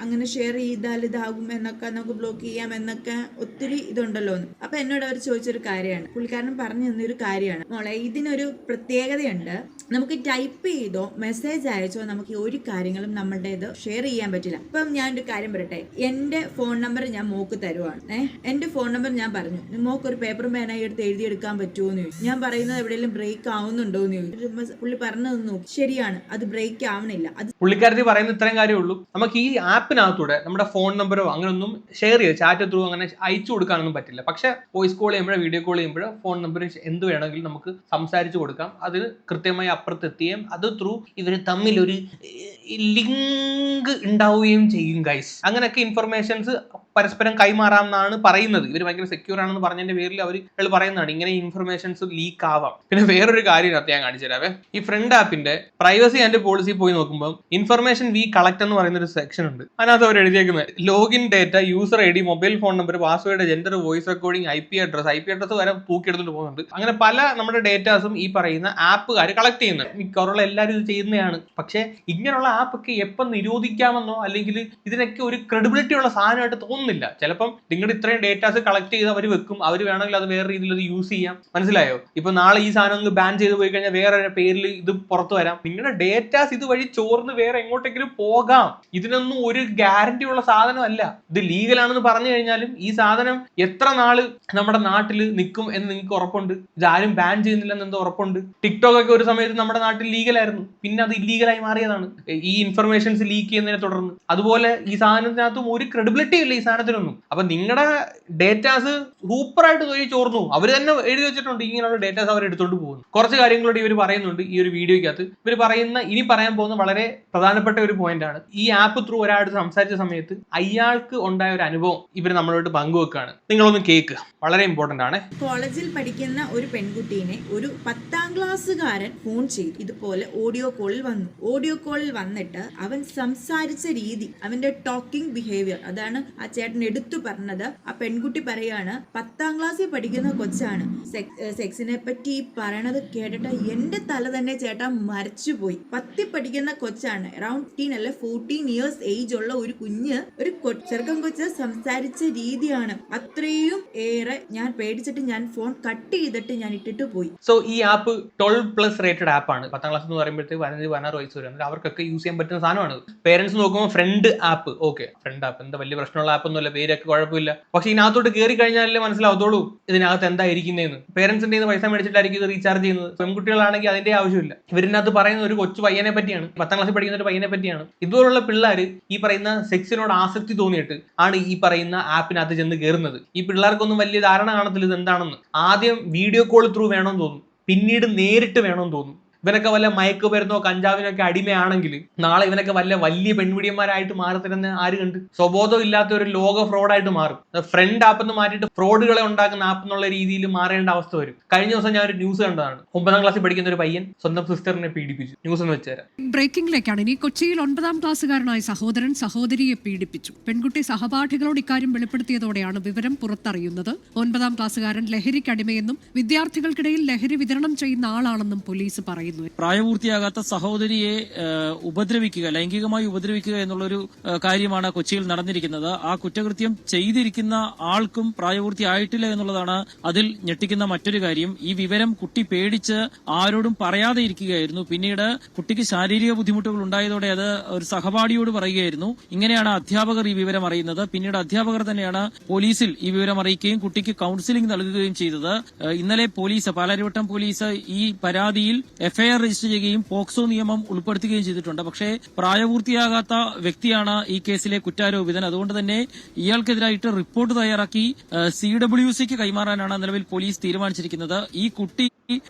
അങ്ങനെ ഷെയർ ചെയ്താൽ ഇതാകും എന്നൊക്കെ നമുക്ക് ബ്ലോക്ക് ചെയ്യാം എന്നൊക്കെ ഒത്തിരി ഇതുണ്ടല്ലോ എന്ന്. അപ്പൊ എന്നോട് അവർ ചോദിച്ചൊരു കാര്യമാണ്. പുള്ളിക്കാരൻ പറഞ്ഞു തന്നൊരു കാര്യമാണ്. മോളെ ഇതിനൊരു പ്രത്യേകതയുണ്ട്. നമുക്ക് ടൈപ്പ് ചെയ്തോ മെസ്സേജ് അയച്ചോ നമുക്ക് ഒരു കാര്യങ്ങളും നമ്മളുടെ ഇത് ഷെയർ ചെയ്യാൻ പറ്റില്ല. ഇപ്പം ഞാൻ ഒരു കാര്യം പറയട്ടെ. എന്റെ ഫോൺ നമ്പർ ഞാൻ മോക്ക് തരുവാണ്. ഏഹ് എന്റെ ഫോൺ നമ്പർ ഞാൻ പറഞ്ഞു. മോക്ക് ഒരു പേപ്പറും പേനായി എടുത്ത് എഴുതിയെടുക്കാൻ പറ്റുമോ ചോദിച്ചു. ഞാൻ പറയുന്നത് എവിടെയെങ്കിലും ബ്രേക്ക് ആവുന്നുണ്ടോ എന്ന് ചോദിച്ചു. പുള്ളി പറഞ്ഞത് നോക്കി ശരിയാണ്. അത് ബ്രേക്ക് ആവണില്ല. അത് പുള്ളിക്കാരത്തി പറയുന്ന ഇത്രയും കാര്യമുള്ളൂ നമുക്ക് ഈ ആപ്പിനകത്തൂടെ നമ്മുടെ ഫോൺ നമ്പറോ അങ്ങനെയൊന്നും ഷെയർ ചെയ്ത് ചാറ്റ് ത്രൂ അങ്ങനെ അയച്ചു കൊടുക്കാനൊന്നും പറ്റില്ല. പക്ഷെ വോയിസ് കോൾ ചെയ്യുമ്പോഴോ വീഡിയോ കോൾ ചെയ്യുമ്പോഴോ ഫോൺ നമ്പർ എന്ത് വേണമെങ്കിലും നമുക്ക് സംസാരിച്ചു കൊടുക്കാം. അത് കൃത്യമായി അപ്പുറത്ത് എത്തുകയും അത് ത്രൂ ഇവർ തമ്മിലൊരു ലിങ്ക് ഉണ്ടാവുകയും ചെയ്യും ഗൈസ് അങ്ങനെയൊക്കെ ഇൻഫർമേഷൻസ് പരസ്പരം കൈമാറാം എന്നാണ് പറയുന്നത്. ഇവർ ഭയങ്കര സെക്യൂർ ആണെന്ന് പറഞ്ഞതിന്റെ പേരിൽ അവർ പറയുന്നതാണ്. ഇങ്ങനെ ഇൻഫർമേഷൻസ് ലീക്ക് ആവാം. പിന്നെ വേറൊരു കാര്യം ഞാൻ കാണിച്ചു തരാവേ. ഈ ഫ്രണ്ട് ആപ്പിന്റെ പ്രൈവസി ആൻഡ് പോളിസി പോയി നോക്കുമ്പോൾ ഇൻഫർമേഷൻ വി കളക്ട് എന്ന് പറയുന്ന ഒരു സെക്ഷൻ ഉണ്ട്. അതിനകത്ത് അവർ എഴുതിയേക്കുന്നത് login data user I D mobile phone number password gender voice recording I P address I P address വരെ പൂക്കിയെടുത്തിട്ട് പോകുന്നുണ്ട്. അങ്ങനെ പല നമ്മുടെ ഡേറ്റാസും ഈ പറയുന്ന ആപ്പുകാർ കളക്ട് ചെയ്യുന്നുണ്ട്. മിക്കവാറുള്ള എല്ലാവരും ഇത് ചെയ്യുന്നതാണ്. പക്ഷേ ഇങ്ങനെയുള്ള ആപ്പൊക്കെ എപ്പം നിരോധിക്കാമെന്നോ അല്ലെങ്കിൽ ഇതിനൊക്കെ ഒരു ക്രെഡിബിലിറ്റി ഉള്ള സാധനമായിട്ട് തോന്നുന്നില്ല. ചിലപ്പം നിങ്ങളുടെ ഇത്രയും ഡേറ്റാസ് കളക്ട് ചെയ്ത് അവർ വെക്കും. അവർ വേണമെങ്കിൽ അത് വേറെ രീതിയിൽ അത് യൂസ് ചെയ്യാം. മനസ്സിലായോ? ഇപ്പൊ നാളെ ഈ സാധനം ഒന്ന് ബാൻ ചെയ്ത് പോയി കഴിഞ്ഞാൽ വേറെ പേരിൽ ഇത് പുറത്തു വരാം. നിങ്ങളുടെ ഡേറ്റാസ് ഇതുവഴി ചോർന്ന് വേറെ എങ്ങോട്ടെങ്കിലും പോകാം. ഇതിനൊന്നും ഒരു ഗ്യാരണ്ടി ഉള്ള സാധനമല്ല. ഇത് ലീഗലാണെന്ന് പറഞ്ഞു കഴിഞ്ഞാലും ഈ സാധനം എത്ര നാൾ നമ്മുടെ നാട്ടിൽ നിൽക്കും എന്ന് നിങ്ങൾക്ക് ഉറപ്പുണ്ട്? ഇതാരും ബാൻ ചെയ്യുന്നില്ലെന്ന് എന്തോ ഉറപ്പുണ്ട്? ടിക്ടോക്ക് ഒക്കെ ഒരു സമയത്ത് നമ്മുടെ നാട്ടിൽ ലീഗലായിരുന്നു പിന്നെ അത് ഇല്ലീഗലായി മാറിയതാണ്. ഈ ഇൻഫർമേഷൻസ് ലീക്ക് ചെയ്യുന്നതിനെ തുടർന്ന്. അതുപോലെ ഈ സാധനത്തിനകത്തും ഒരു ക്രെഡിബിലിറ്റി ഇല്ല ഈ സാധനത്തിനൊന്നും. അപ്പൊ നിങ്ങളുടെ ഡേറ്റാസ് സൂപ്പറായിട്ട് തൊഴിൽ ചോർന്നു. അവർ തന്നെ എഴുതി വെച്ചിട്ടുണ്ട്. ഇങ്ങനെയുള്ള ഡേറ്റാസ് അവർ എടുത്തോണ്ട് പോകുന്നു. കുറച്ച് കാര്യങ്ങളോട് ഇവർ പറയുന്നുണ്ട് ഈ ഒരു വീഡിയോയ്ക്കകത്ത്. ഇവർ പറയുന്ന ഇനി പറയാൻ പോകുന്ന വളരെ പ്രധാനപ്പെട്ട ഒരു പോയിന്റ് ആണ്. ഈ ആപ്പ് ത്രൂ ഒരാളോട് സംസാരിച്ച സമയത്ത് അയാൾക്ക് ഉണ്ടായ ഒരു അനുഭവം ഇവർ നമ്മളോട് പങ്കുവെക്കാണ്. നിങ്ങളൊന്ന് കേക്ക്. വളരെ ഇമ്പോർട്ടന്റ് ആണ്. കോളേജിൽ പഠിക്കുന്ന ഒരു പെൺകുട്ടീനെ ഒരു പത്താം ക്ലാസ്സുകാരൻ ഫോൺ ചെയ്തു. ഇതുപോലെ ഓഡിയോ കോളിൽ വന്നു. ഓഡിയോ കോളിൽ വന്നിട്ട് അവൻ സംസാരിച്ച രീതി അവന്റെ ടോക്കിംഗ് ബിഹേവിയർ അതാണ് ആ ചേട്ടൻ എടുത്തു പറഞ്ഞത്. ആ പെൺകുട്ടി പറയാണ് പത്താം ക്ലാസ്സിൽ പഠിക്കുന്ന കൊച്ചാണ്. സെക്സിനെ പറ്റി പറയണത് കേട്ടിട്ട് എന്റെ തല തന്നെ ചേട്ടാ മരച്ചുപോയി പത്തി പഠിക്കുന്ന കൊച്ചാണ്. അറൌണ്ട് ഫിഫ്റ്റീൻ അല്ലെ ഫോർട്ടീൻ ഇയേഴ്സ് ഏജ് ഉള്ള ഒരു കുഞ്ഞ് ഒരു ചെറുക്കം കൊച്ച സംസാരിച്ച രീതിയാണ്. അത്രയും ഏറെ ഞാൻ പേടിച്ചിട്ട് ഞാൻ ഫോൺ കട്ട് ചെയ്തിട്ട് ഞാൻ ഇട്ടിട്ട് പോയി. സോ ഈ ആപ്പ് ട്വൽവ് പ്ലസ് റേറ്റഡ് ആപ്പാണ് പത്താം ക്ലാസ് എന്ന് പറയുമ്പോഴത്തേക്ക് അവർക്കൊക്കെ യൂസ് ചെയ്യാൻ പറ്റുന്ന സാധനമാണ്. പേരൻസ് നോക്കുമ്പോൾ friend app okay friend app എന്താ വലിയ പ്രശ്നമുള്ള ആപ്പ് ഒന്നുമല്ല പേരൊക്കെ കുഴപ്പമില്ല. പക്ഷെ ഇതിനകത്തോട്ട് കയറി കഴിഞ്ഞാലേ മനസ്സിലാവത്തോളൂ ഇതിനകത്ത് എന്താ ഇരിക്കുന്നതെന്ന് പേരൻസിന്റെ പൈസ മേടിച്ചിട്ടായിരിക്കും ഇത് റീചാർജ് ചെയ്യുന്നത്. പെൺകുട്ടികളാണെങ്കിൽ അതിന്റെ ആവശ്യമില്ല. ഇവരിനകത്ത് പറയുന്ന ഒരു കൊച്ചു പയ്യനെ പറ്റിയാണ്. പത്താം ക്ലാസ്സിൽ പഠിക്കുന്ന ഒരു പയ്യനെ പറ്റിയാണ്. ഇതുപോലുള്ള പിള്ളേർ ഈ പറയുന്ന സെക്സിനോട് ആസക്തി തോന്നിയിട്ട് ആണ് ഈ പറയുന്ന ആപ്പിനകത്ത് ചെന്ന് കയറുന്നത് ഈ പിള്ളേർക്കൊന്നും വലിയ ധാരണ കാണത്തില്ല ഇത് എന്താണെന്ന് ആദ്യം വീഡിയോ കോൾ ത്രൂ വേണമെന്ന് തോന്നും. പിന്നീട് നേരിട്ട് വേണമെന്ന് തോന്നും. ഇവനൊക്കെ വല്ല മയക്കുമരുന്നോ കഞ്ചാവിനൊക്കെ അടിമയാണെങ്കിൽ നാളെ ഇവനൊക്കെ വല്ല വലിയ പെൺപിടിയന്മാരായിട്ട് മാറത്തില്ലെന്ന് ആര് കണ്ട്? സ്വബോധം ഇല്ലാത്ത ഒരു ലോക ഫ്രോഡായിട്ട് മാറും. ഫ്രണ്ട് ആപ്പ് എന്ന് മാറ്റിയിട്ട് ഫ്രോഡുകളെ ഉണ്ടാക്കുന്ന ആപ്പ് എന്നുള്ള രീതിയിൽ മാറേണ്ട അവസ്ഥ വരും. കഴിഞ്ഞ ദിവസം ഞാൻ ഒരു ന്യൂസ് കണ്ടതാണ്. ഒമ്പതാം ക്ലാസ്സിൽ പഠിക്കുന്ന ഒരു പയ്യൻ സ്വന്തം സിസ്റ്ററിനെ പീഡിപ്പിച്ചു. ന്യൂസ് എന്ന് വെച്ചുതരാം ബ്രേക്കിംഗിലേക്കാണ് ഇനി കൊച്ചിയിൽ ഒൻപതാം ക്ലാസ്സുകാരനായ സഹോദരൻ സഹോദരിയെ പീഡിപ്പിച്ചു. പെൺകുട്ടി സഹപാഠികളോട് ഇക്കാര്യം വെളിപ്പെടുത്തിയതോടെയാണ് വിവരം പുറത്തറിയുന്നത്. ഒൻപതാം ക്ലാസ്സുകാരൻ ലഹരിക്കടിമയെന്നും വിദ്യാർത്ഥികൾക്കിടയിൽ ലഹരി വിതരണം ചെയ്യുന്ന ആളാണെന്നും പോലീസ് പറയുന്നു. പ്രായപൂർത്തിയാകാത്ത സഹോദരിയെ ഉപദ്രവിക്കുക ലൈംഗികമായി ഉപദ്രവിക്കുക എന്നുള്ളൊരു കാര്യമാണ് കൊച്ചിയിൽ നടന്നിരിക്കുന്നത്. ആ കുറ്റകൃത്യം ചെയ്തിരിക്കുന്ന ആൾക്കും പ്രായപൂർത്തിയായിട്ടില്ല എന്നുള്ളതാണ് അതിൽ ഞെട്ടിക്കുന്ന മറ്റൊരു കാര്യം. ഈ വിവരം കുട്ടി പേടിച്ച് ആരോടും പറയാതെ ഇരിക്കുകയായിരുന്നു. പിന്നീട് കുട്ടിക്ക് ശാരീരിക ബുദ്ധിമുട്ടുകൾ ഉണ്ടായതോടെ അത് ഒരു സഹപാഠിയോട് പറയുകയായിരുന്നു. ഇങ്ങനെയാണ് അധ്യാപകർ ഈ വിവരം അറിയുന്നത്. പിന്നീട് അധ്യാപകർ തന്നെയാണ് പോലീസിൽ ഈ വിവരം അറിയിക്കുകയും കുട്ടിക്ക് കൌൺസിലിംഗ് നൽകുകയും ചെയ്തത്. ഇന്നലെ പോലീസ് പാലാരിവട്ടം പോലീസ് ഈ പരാതിയിൽ എഫ്ഐആർ രജിസ്റ്റർ ചെയ്യുകയും പോക്സോ നിയമം ഉൾപ്പെടുത്തുകയും ചെയ്തിട്ടുണ്ട്. പക്ഷേ പ്രായപൂർത്തിയാകാത്ത വ്യക്തിയാണ് ഈ കേസിലെ കുറ്റാരോപിതൻ. അതുകൊണ്ട് തന്നെ ഇയാൾക്കെതിരായിട്ട് റിപ്പോർട്ട് തയ്യാറാക്കി സി ഡബ്ല്യു സിക്ക് കൈമാറാനാണ് നിലവിൽ പോലീസ് തീരുമാനിച്ചിരിക്കുന്നത്. ഈ കുട്ടി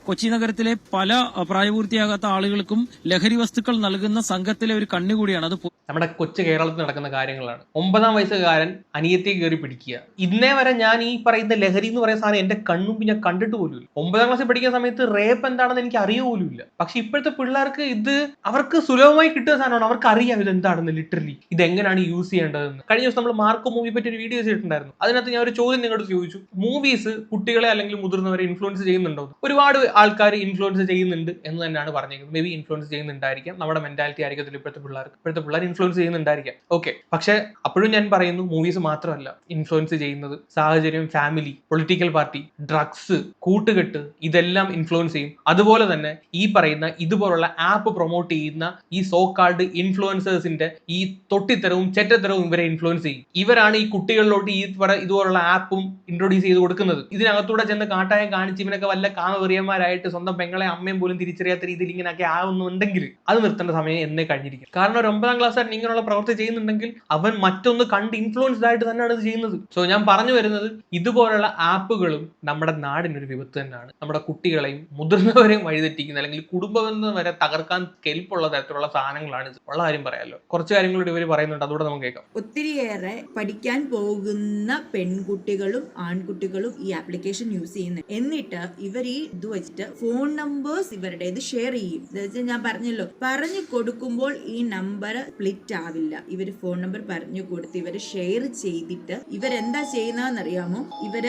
കൊച്ചി നഗരത്തിലെ പല പ്രായപൂർത്തിയാകാത്ത ആളുകൾക്കും ലഹരി വസ്തുക്കൾ നൽകുന്ന സംഘത്തിലെ ഒരു കണ്ണുകൂടിയാണ്. അത് നമ്മുടെ കൊച്ചു കേരളത്തിൽ നടക്കുന്ന കാര്യങ്ങളാണ്. ഒമ്പതാം വയസ്സുകാരൻ അനിയത്തെ കയറി പിടിക്കുക. ഇന്നേ വരെ ഞാൻ ഈ പറയുന്ന ലഹരി എന്ന് പറയുന്ന സാധനം എന്റെ കണ്ണും പിന്നെ കണ്ടിട്ട് പോലും ഒമ്പതാം ക്ലാസ്സിൽ പഠിക്കുന്ന സമയത്ത് റേപ്പ് എന്താണെന്ന് എനിക്ക് അറിയ പോലുമില്ല. പക്ഷെ ഇപ്പോഴത്തെ പിള്ളേർക്ക് ഇത് അവർക്ക് സുലഭമായി കിട്ടുന്ന സാധനമാണ്. അവർക്ക് അറിയാം ഇത് എന്താണെന്ന് ലിറ്ററലി ഇത് എങ്ങനെയാണ് യൂസ് ചെയ്യേണ്ടതെന്ന്. കഴിഞ്ഞ ദിവസം നമ്മൾ മാർക്കോ മൂവി പറ്റി ഒരു വീഡിയോ ചെയ്തിട്ടുണ്ടായിരുന്നു. അതിനകത്ത് ഞാൻ ഒരു ചോദ്യം നിങ്ങളോട് ചോദിച്ചു. മൂവീസ് കുട്ടികളെ അല്ലെങ്കിൽ മുതിർന്നവരെ ഇൻഫ്ലുവൻസ് ചെയ്യുന്നുണ്ടോ ഒരുപാട് ആൾക്കാർ ഇൻഫ്ലുവൻസ് ചെയ്യുന്നുണ്ട് എന്ന് തന്നെയാണ് പറഞ്ഞേക്കുന്നത് മേ ബി ഇൻഫ്ലുവൻസ് ചെയ്യുന്നുണ്ടായിരിക്കാം. നമ്മുടെ മെന്റാലിറ്റി ആയിരിക്കും ഇപ്പോഴത്തെ പിള്ളേർക്ക്. ഇപ്പോഴത്തെ പിള്ളേർ ഇൻഫ്ലുവൻസ് ചെയ്യുന്നുണ്ടായിരിക്കാം. ഓക്കെ പക്ഷേ അപ്പോഴും ഞാൻ പറയുന്നു മൂവീസ് മാത്രമല്ല. ഇൻഫ്ലുവൻസ് ചെയ്യുന്നത് സാഹചര്യം ഫാമിലി പൊളിറ്റിക്കൽ പാർട്ടി ഡ്രഗ്സ് കൂട്ടുകെട്ട് ഇതെല്ലാം ഇൻഫ്ലുവൻസ് ചെയ്യും. അതുപോലെ തന്നെ ഈ പറയുന്ന ഇതുപോലുള്ള ആപ്പ് പ്രൊമോട്ട് ചെയ്യുന്ന ഈ സോ കാൾഡ് ഇൻഫ്ലുവൻസേഴ്സിന്റെ ഈ തൊട്ടിത്തരവും ചെറ്റത്തരവും ഇവരെ ഇൻഫ്ലുവൻസ് ചെയ്യും. ഇവരാണ് ഈ കുട്ടികളിലോട്ട് ഈ ഇതുപോലുള്ള ആപ്പും ഇൻട്രൊഡ്യൂസ് ചെയ്ത് കൊടുക്കുന്നത്. ഇതിനകത്തൂടെ ചെന്ന് കാട്ടായം കാണിച്ച് ഇവനൊക്കെ വല്ല കാമവെറിയന്മാരായിട്ട് സ്വന്തം പെങ്ങളെ അമ്മയും പോലും തിരിച്ചറിയാത്ത രീതിയിൽ ഇങ്ങനെയൊക്കെ ആവുന്നുണ്ടെങ്കിൽ അത് നിർത്തേണ്ട സമയം എന്നെ കഴിഞ്ഞിരിക്കും. കാരണം ഒരു ഒമ്പതാം ക്ലാസ്സുകാരൻ ഇങ്ങനെയുള്ള പ്രവൃത്തി ചെയ്യുന്നുണ്ടെങ്കിൽ അവൻ മറ്റൊന്ന് കണ്ട് ഇൻഫ്ലുവൻസ്ഡ് ആയിട്ട് തന്നെയാണ് ഇത് ചെയ്യുന്നത്. സോ ഞാൻ പറഞ്ഞു വരുന്നത് ഇതുപോലുള്ള ആപ്പുകളും നമ്മുടെ നാടിനൊരു വിപത്ത് തന്നെയാണ്. നമ്മുടെ കുട്ടികളെയും മുതിർന്നവരെയും വഴിതെറ്റിക്കുന്ന അല്ലെങ്കിൽ കുടുംബബന്ധം വരെ തകർക്കാൻ കെൽപ്പുള്ള തരത്തിലുള്ള സാധനങ്ങളാണ് ഉള്ള കാര്യം പറയാമല്ലോ കുറച്ച് കാര്യങ്ങളോട് ഇവർ പറയുന്നുണ്ട്. അതുകൂടെ നമുക്ക് കേൾക്കാം. ഒത്തിരിയേറെ പഠിക്കാൻ പോകുന്ന പെൺകുട്ടികളും ആൺകുട്ടികളും ഈ ആപ്ലിക്കേഷൻ യൂസ് ചെയ്യുന്നു എന്നിട്ട് ഇവർ ഈ ഇത് വെച്ചിട്ട് ഫോൺ നമ്പേഴ്സ് ഇവരുടെ ഇത് ഷെയർ ചെയ്യും. ഞാൻ പറഞ്ഞല്ലോ പറഞ്ഞു കൊടുക്കുമ്പോൾ ഈ നമ്പർ സ്പ്ലിറ്റ് ആവില്ല. ഇവർ ഫോൺ നമ്പർ പറഞ്ഞു കൊടുത്ത് ഇവർ ഷെയർ ചെയ്തിട്ട് ഇവരെന്താ ചെയ്യുന്നതെന്ന് അറിയാമോ ഇവർ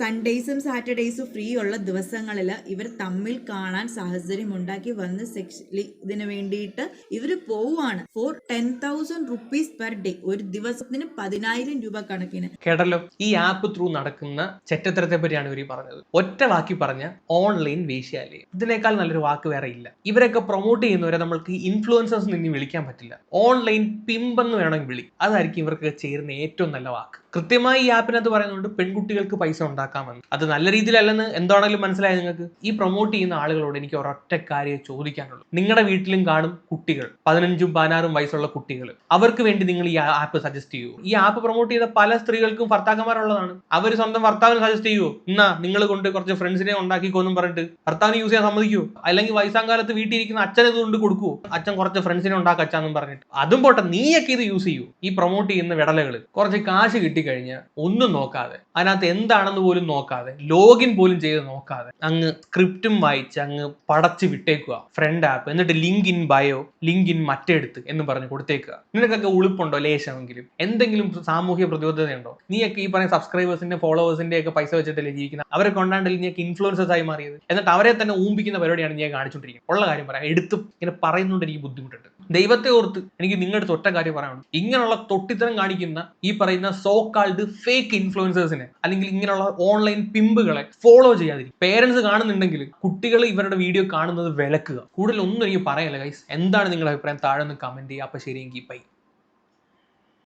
സൺഡേസും സാറ്റർഡേസും ഫ്രീ ഉള്ള ദിവസങ്ങളിൽ ഇവർ തമ്മിൽ കാണാൻ സാഹചര്യം ഉണ്ടാക്കി വന്ന് സെക്ഷലി ഇതിന് വേണ്ടിയിട്ട് ഇവർ പോവാണ് for ten thousand rupees per day ഒരു ദിവസത്തിന് പതിനായിരം രൂപ കണക്കിന്. കേട്ടല്ലോ? ഈ ആപ്പ് ത്രൂ നടക്കുന്ന ചെറ്റത്തരത്തെ പറ്റിയാണ് ഇവർ പറഞ്ഞത്. ഒറ്റ വാക്കി പറഞ്ഞ ഓൺലൈൻ വേശ്യാലയം ഇതിനേക്കാൾ നല്ലൊരു വാക്ക് വേറെ ഇല്ല. ഇവരൊക്കെ പ്രൊമോട്ട് ചെയ്യുന്നവരെ നമ്മൾക്ക് ഇൻഫ്ലുവൻസേഴ്സ് നിന്ന് വിളിക്കാൻ പറ്റില്ല. ഓൺലൈൻ പിമ്പെന്ന് വേണമെങ്കിൽ വിളി. അതായിരിക്കും ഇവർക്ക് ചേരുന്ന ഏറ്റവും നല്ല വാക്ക്. കൃത്യമായി ഈ ആപ്പിനകത്ത് പറയുന്നുണ്ട് പെൺകുട്ടികൾക്ക് പൈസ ഉണ്ടാക്കാമെന്ന് അത് നല്ല രീതിയിലല്ലെന്ന് എന്താണെങ്കിലും മനസ്സിലായത് നിങ്ങൾക്ക്? ഈ പ്രൊമോട്ട് ചെയ്യുന്ന ആളുകളോട് എനിക്ക് ഒരൊറ്റ കാര്യം ചോദിക്കാനുള്ളൂ. നിങ്ങളുടെ വീട്ടിലും കാണും കുട്ടികൾ പതിനഞ്ചും പതിനാറും വയസ്സുള്ള കുട്ടികൾ. അവർക്ക് വേണ്ടി നിങ്ങൾ ഈ ആപ്പ് സജസ്റ്റ് ചെയ്യൂ. ഈ ആപ്പ് പ്രൊമോട്ട് ചെയ്ത പല സ്ത്രീകൾക്കും ഭർത്താക്കന്മാരുള്ളതാണ്. അവർ സ്വന്തം ഭർത്താവിന് സജസ്റ്റ് ചെയ്യൂ. എന്നാ നിങ്ങൾ കൊണ്ട് കുറച്ച് ഫ്രണ്ട്സിനെ ഉണ്ടാക്കിക്കോന്നും പറഞ്ഞിട്ട് ഭർത്താവിന് യൂസ് ചെയ്യാൻ സമ്മതിക്കൂ. അല്ലെങ്കിൽ വയസ്സാം കാലത്ത് വീട്ടിൽ ഇരിക്കുന്ന അച്ഛനെ ഇത് കൊണ്ട് കൊടുക്കുവോ അച്ഛൻ കുറച്ച് ഫ്രണ്ട്സിനെ ഉണ്ടാക്കുക അച്ഛാന്നും പറഞ്ഞിട്ട്. അതും പോട്ടെ നീയൊക്കെ ഇത് യൂസ് ചെയ്യൂ. ഈ പ്രൊമോട്ട് ചെയ്യുന്ന വിടലകൾ കുറച്ച് കാശ് കിട്ടിക്കഴിഞ്ഞാൽ ഒന്നും നോക്കാതെ അതിനകത്ത് എന്താണെന്ന് പോലും നോക്കാതെ ലോഗിൻ പോലും ചെയ്ത് നോക്കാതെ അങ്ങ് സ്ക്രിപ്റ്റും വായിച്ച് അങ്ങ് പടച്ച് വിട്ടേക്കുക. ഫ്രണ്ട് ആപ്പ് എന്നിട്ട് link in bio link in മറ്റെടുത്ത് എന്ന് പറഞ്ഞ് കൊടുത്തേക്കുക. നിനക്കൊക്കെ ഉളുപ്പുണ്ടോ ലേശമെങ്കിലും? എന്തെങ്കിലും സാമൂഹ്യ പ്രതിബദ്ധതയുണ്ടോ? നീയൊക്കെ ഈ പറയുന്ന സബ്സ്ക്രൈബേഴ്സിന്റെ ഫോളോവേഴ്സിന്റെ ഒക്കെ പൈസ വെച്ചിട്ടല്ലേ ജീവിക്കുന്നത് അവരെ കൊണ്ടാണ്ടല്ലേ നീയൊക്കെ ഇൻഫ്ലുവൻസേഴ്സ് ആയി മാറിയത്? എന്നിട്ട് അവരെ തന്നെ ഊമ്പിക്കുന്ന പരിപാടിയാണ് നീ കാണിച്ചുകൊണ്ടിരിക്കുന്നത് ഉള്ള കാര്യം പറയാം. എടുത്ത് ഇങ്ങനെ പറയുന്നുണ്ട് എനിക്ക് ബുദ്ധിമുട്ടുണ്ട്. ദൈവത്തെ ഓർത്ത് എനിക്ക് നിങ്ങളുടെ തൊട്ട കാര്യം പറയാനുണ്ട്. ഇങ്ങനെയുള്ള തൊട്ടിത്തരം കാണിക്കുന്ന ഈ പറയുന്ന സോ കാൾഡ് ഫേക്ക് ഇൻഫ്ലുവൻസേഴ്സിനെ അല്ലെങ്കിൽ ഇങ്ങനെയുള്ള ഓൺലൈൻ പിമ്പുകളെ ഫോളോ ചെയ്യാതിരിക്കും പേരൻസ് കാണുന്നുണ്ടെങ്കിൽ കുട്ടികൾ ഇവരുടെ വീഡിയോ കാണുന്നത് വിലക്കുക. കൂടുതൽ ഒന്നും എനിക്ക് പറയാനില്ല ഗൈസ് എന്താണ് നിങ്ങളുടെ അഭിപ്രായം? താഴെ ഒന്ന് കമന്റ് ചെയ്യുക. അപ്പൊ ശരിയെങ്കിൽ ബൈ